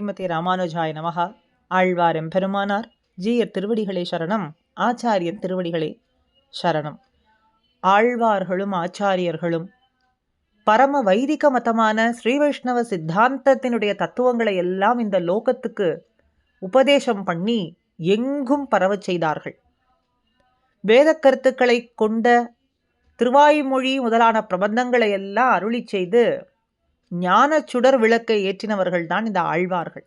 ஸ்ரீமதி ராமானுஜாய நமகா ஆழ்வார் எம்பெருமானார் ஜீயர் திருவடிகளே சரணம் ஆச்சாரியன் திருவடிகளே சரணம். ஆழ்வார்களும் ஆச்சாரியர்களும் பரம வைதிக மதமான ஸ்ரீ வைஷ்ணவ சித்தாந்தத்தினுடைய தத்துவங்களை எல்லாம் இந்த லோகத்துக்கு உபதேசம் பண்ணி எங்கும் பரவச் செய்தார்கள். வேத கருத்துக்களை கொண்ட திருவாய்மொழி முதலான பிரபந்தங்களை எல்லாம் அருளி செய்து ஞான சுடர் விளக்கை ஏற்றினவர்கள்தான் இந்த ஆழ்வார்கள்.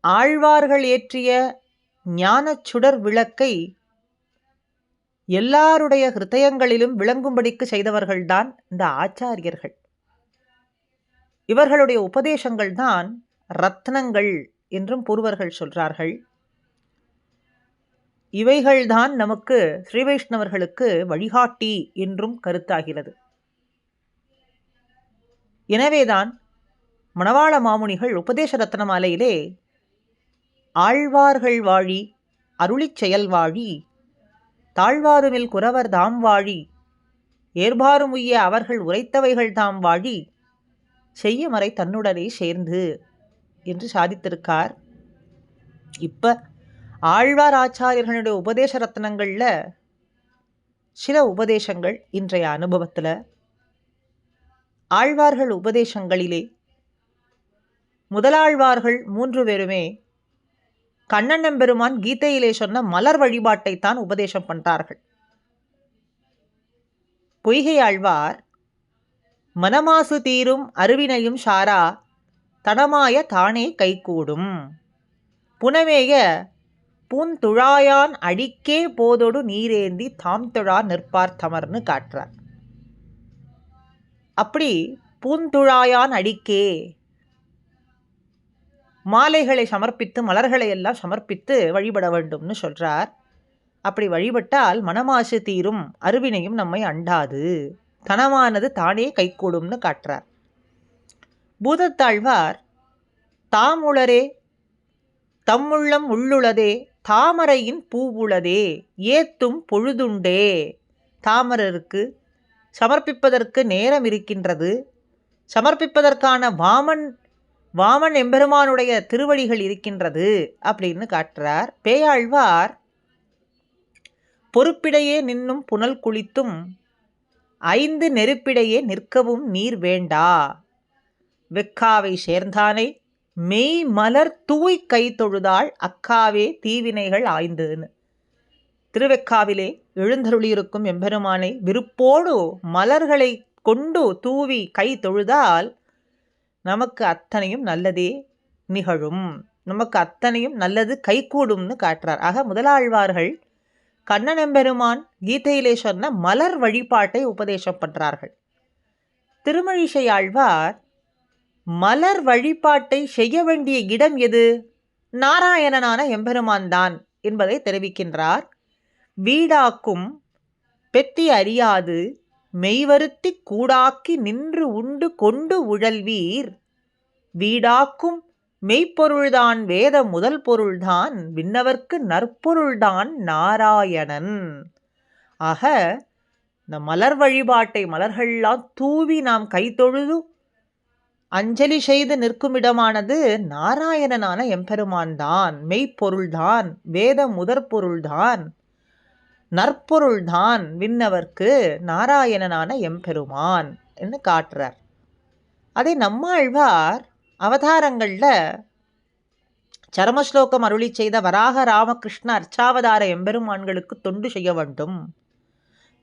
ஆழ்வார்கள் ஏற்றிய ஞான சுடர் விளக்கை எல்லாருடைய ஹிருதயங்களிலும் விளங்கும்படிக்கு செய்தவர்கள்தான் இந்த ஆச்சாரியர்கள். இவர்களுடைய உபதேசங்கள் தான் ரத்னங்கள் என்றும் பூர்வர்கள் சொல்றார்கள். இவைகள்தான் நமக்கு ஸ்ரீ வைஷ்ணவர்களுக்கு வழிகாட்டி என்றும் கருத்தாகிறது. எனவேதான் மணவாள மாமுனிகள் உபதேச ரத்ன மாலையிலே ஆழ்வார்கள் வாழி அருளிச் செயல் வாழி தாழ்வாருமில் குறவர் தாம் வாழி ஏற்பாரும் உய்ய அவர்கள் உரைத்தவைகள் தாம் வாழி செய்ய மறை தன்னுடனே சேர்ந்து என்று சாதித்திருக்கார். இப்ப ஆழ்வார் ஆச்சாரியர்களுடைய உபதேச ரத்னங்களில் சில உபதேசங்கள் இன்றைய அனுபவத்தில் ஆழ்வார்கள் உபதேசங்களிலே. முதலாழ்வார்கள் மூன்று பேருமே கண்ணன் எம்பெருமான் கீதையிலே சொன்ன மலர் வழிபாட்டைத்தான் உபதேசம் பண்றார்கள். பொய்கை ஆழ்வார் மனமாசு தீரும் அருவினையும் சாரா தனமாய தானே கைகூடும். புனமேய பூந்துழாயான் அடிக்கே போதொடு நீரேந்தி தாம் தொழா நிற்பார் தமர்னு காட்டுறார் அப்படி பூந்துழாயான் அடிக்கே. மாலைகளை சமர்ப்பித்து மலர்களை எல்லாம் சமர்ப்பித்து வழிபட வேண்டும்னு சொல்கிறார் அப்படி வழிபட்டால் மனமாசு தீரும் அருவினையும் நம்மை அண்டாது. தனமானது தானே கைகூடும்னு காட்டுறார். பூதத்தாழ்வார் தாமுளரே தம்முள்ளம் உள்ளுளதே தாமரையின் பூவுளதே ஏத்தும் பொழுதுண்டே. தாமரருக்கு சமர்ப்பிப்பதற்கு நேரம் இருக்கின்றது. சமர்ப்பிப்பதற்கான வாமன் வாமன் எம்பெருமானுடைய திருவடிகள் இருக்கின்றது அப்படின்னு காட்டுறார். பேயாழ்வார் பொறுப்பிடையே நின்னும் புனல் குளித்தும் ஐந்து நெருப்பிடையே நிற்கவும் நீர் வேண்டா. வெக்காவை சேர்ந்தானை மெய் மலர் தூய் கை தொழுதாள் அக்காவே தீவினைகள் ஆய்ந்ததுன்னு. திருவெக்காவிலே எழுந்தருளியிருக்கும் எம்பெருமானை விருப்போடு மலர்களை கொண்டு தூவி கை தொழுதால் நமக்கு அத்தனையும் நல்லதே நிகழும். நமக்கு அத்தனையும் நல்லது கைகூடும்னு காட்டுறார். ஆக முதலாழ்வார்கள் கண்ணன் எம்பெருமான் கீதையிலே சொன்ன மலர் வழிபாட்டை உபதேசம் பண்ணுறார்கள் திருமழிசை ஆழ்வார் மலர் வழிபாட்டை செய்ய வேண்டிய இடம் எது? நாராயணனான எம்பெருமான் தான் என்பதை தெரிவிக்கின்றார். வீடாக்கும் பெத்தி அறியாது மெய்வருத்தி கூடாக்கி நின்று உண்டு கொண்டு உழல்வீர். வீடாக்கும் மெய்ப்பொருள்தான் வேத முதல் பொருள்தான் விண்ணவர்க்கு நற்பொருள்தான் நாராயணன். ஆக இந்த மலர் வழிபாட்டை மலர்கள்லாம் தூவி நாம் கைத்தொழுது அஞ்சலி செய்து நிற்கும் இடமானது நாராயணனான எம்பெருமான் தான் மெய்ப்பொருள்தான் வேத முதற் பொருள்தான். நற்பொருள்தான் விண்ணவர்க்கு நாராயணனான எம்பெருமான் என்று காட்டுறார். அதை நம்மாழ்வார் அவதாரங்களில் சரமஸ்லோகம் அருளி செய்த வராக ராமகிருஷ்ண அர்ச்சாவதார எம்பெருமான்களுக்கு தொண்டு செய்ய வேண்டும்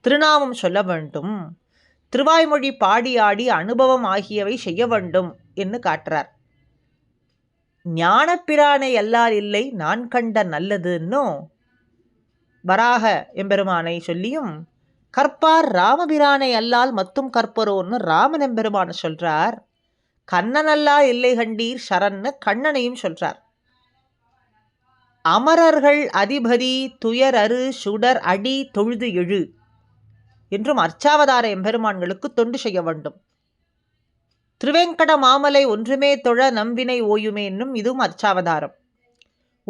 திருநாமம் சொல்ல வேண்டும் திருவாய்மொழி பாடி ஆடி அனுபவம் ஆகியவை செய்ய வேண்டும் என்று காட்டுறார். ஞானப்பிரானை எல்லார் இல்லை நான் கண்ட நல்லதுன்னும் வராக எம்பெருமானை சொல்லியும் கற்பார் ராமபிரானை அல்லால் மத்தும் கற்பரோன்னு ராமன் எம்பெருமான சொல்றார். கண்ணனல்லா இல்லை கண்டீர் சரண்னு கண்ணனையும் சொல்றார். அமரர்கள் அதிபதி துயர் அரு சுடர் அடி தொழுது எழு என்றும் அர்ச்சாவதார எம்பெருமான்களுக்கு தொண்டு செய்ய வேண்டும். திருவேங்கட மாமலை ஒன்றுமே தொழ நம்பினை ஓயுமே என்னும் இதுவும் அர்ச்சாவதாரம்.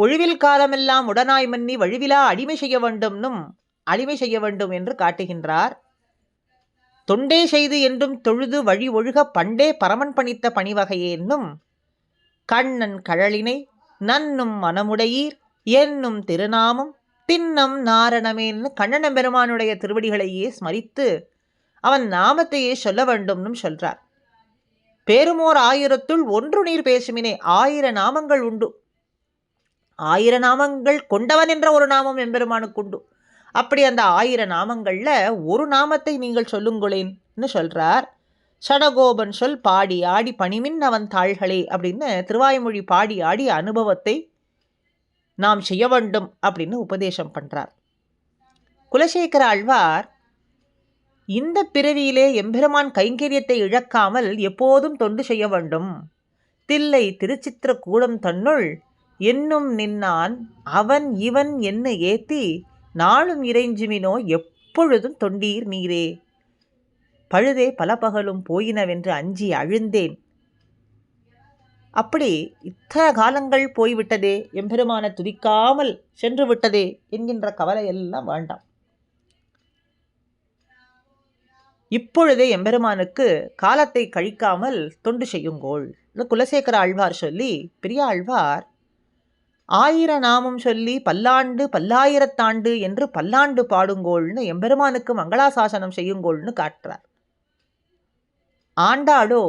ஒழிவில் காலமெல்லாம் உடனாய் மன்னி வழுவிலா அடிமை செய்ய வேண்டும்னும் அடிமை செய்ய வேண்டும் என்று காட்டுகின்றார். தொண்டே செய்து என்றும் தொழுது வழி ஒழுக பண்டே பரமன் பணித்த பணிவகையே என்னும் கண்ணன் கழலினை நன்னும் மனமுடையீர் என்னும் திருநாமம் தின்னம் நாரணமேன்னு கண்ணன பெருமானுடைய திருவடிகளையே ஸ்மரித்து அவன் நாமத்தையே சொல்ல வேண்டும்னும் சொல்றார். பேருமோர் ஆயிரத்துள் ஒன்று நீர் பேசுமினே ஆயிர நாமங்கள் உண்டு. ஆயிர நாமங்கள் கொண்டவன் என்ற ஒரு நாமம் எம்பெருமானுக்கு உண்டு. அப்படி அந்த ஆயிர நாமங்களில் ஒரு நாமத்தை நீங்கள் சொல்லுங்களேன்னு சொல்கிறார் சடகோபன் சொல் பாடி ஆடி பணிமின் அவன் தாள்களே அப்படின்னு திருவாய்மொழி பாடி ஆடி அனுபவத்தை நாம் செய்ய வேண்டும் அப்படின்னு உபதேசம் பண்ணுறார் குலசேகர ஆழ்வார் இந்த பிறவியிலே எம்பெருமான் கைங்கரியத்தை இழக்காமல் எப்போதும் தொண்டு செய்ய வேண்டும். தில்லை திருச்சித்திர கூடம் தன்னுள் என்னும் நின்னான் அவன் இவன் என்ன ஏத்தி நாளும் இறைஞ்சுமினோ எப்பொழுதும் தொண்டீர் நீரே. பழுதே பல பகலும் போயினவென்று அஞ்சி அழுந்தேன். அப்படி இத்தனை காலங்கள் போய்விட்டதே எம்பெருமான துதிக்காமல் சென்று விட்டதே என்கின்ற கவலை எல்லாம் வேண்டாம். இப்பொழுதே எம்பெருமானுக்கு காலத்தை கழிக்காமல் தொண்டு செய்யுங்கோள். குலசேகர ஆழ்வார் சொல்லி பெரிய ஆழ்வார் ஆயிர நாமம் சொல்லி பல்லாண்டு பல்லாயிரத்தாண்டு என்று பல்லாண்டு பாடுங்கோள்னு எம்பெருமானுக்கு மங்களாசாசனம் செய்யுங்கோள்னு காட்டுறார். ஆண்டாளோ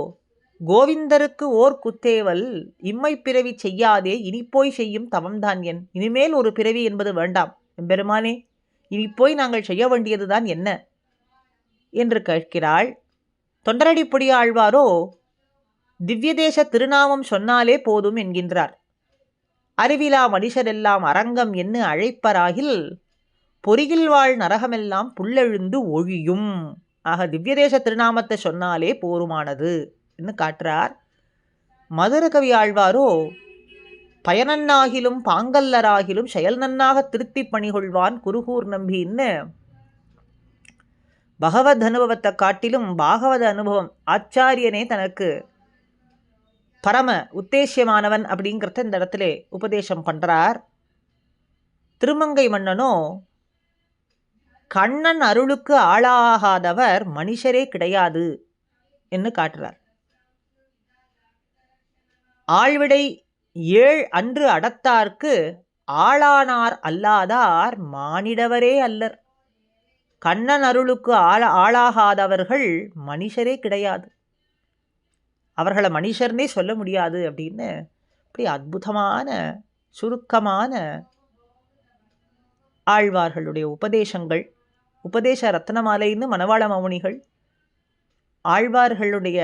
கோவிந்தருக்கு ஓர் குத்தேவல் இம்மை பிறவி செய்யாதே இனிப்போய் செய்யும் தவம்தான் என். இனிமேல் ஒரு பிறவி என்பது வேண்டாம் எம்பெருமானே. இனிப்போய் நாங்கள் செய்ய வேண்டியதுதான் என்ன? என்று கேட்கிறாள். தொண்டரடிப்பொடி ஆழ்வாரோ திவ்யதேச திருநாமம் சொன்னாலே போதும் என்கின்றார். அறிவிலா மனுஷரெல்லாம் அரங்கம் என்ன அழைப்பராகில் பொறியில் வாழ் நரகமெல்லாம் புல்லெழுந்து ஒழியும். ஆக திவ்யதேச திருநாமத்தை சொன்னாலே போருமானது என்று காட்டுறார். மதுரகவி ஆழ்வாரோ பயனன்னாகிலும் பாங்கல்லராகிலும் செயல் நன்னாக திருத்தி பணிகொள்வான் குருகூர் நம்பின்னு பகவத் அனுபவத்தை காட்டிலும் பாகவத அனுபவம் ஆச்சாரியனே தனக்கு பரம உத்தேசியமானவன் அப்படிங்கிறத இந்த இடத்துல உபதேசம் பண்ணுறார் திருமங்கை மன்னனோ கண்ணன் அருளுக்கு ஆளாகாதவர் மனுஷரே கிடையாது என்று காட்டுறார். ஆழ்விடை ஏழ் அன்று அடத்தார்க்கு ஆளானார் அல்லாதார் மானிடவரே அல்லர். கண்ணன் அருளுக்கு ஆள ஆளாகாதவர்கள் மனுஷரே கிடையாது. அவர்களை மனுஷர்னே சொல்ல முடியாது அப்படின்னு. இப்படி அற்புதமான சுருக்கமான ஆழ்வார்களுடைய உபதேசங்கள் உபதேச ரத்னமாலைன்னு மணவாள மௌனிகள் ஆழ்வார்களுடைய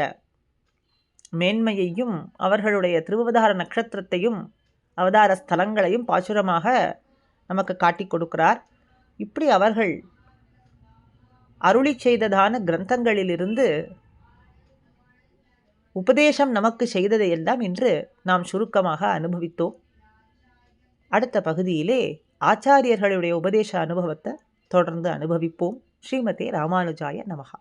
மேன்மையையும் அவர்களுடைய திருவதார நட்சத்திரத்தையும் அவதார ஸ்தலங்களையும் பாசுரமாக நமக்கு காட்டி கொடுக்கிறார். இப்படி அவர்கள் அருளி செய்ததான கிரந்தங்களிலிருந்து உபதேசம் நமக்கு செய்ததையெல்லாம் இன்று நாம் சுருக்கமாக அனுபவித்தோம். அடுத்த பகுதியிலே ஆச்சாரியர்களுடைய உபதேச அனுபவத்தை தொடர்ந்து அனுபவிப்போம். ஸ்ரீமதே ராமானுஜாய நமகா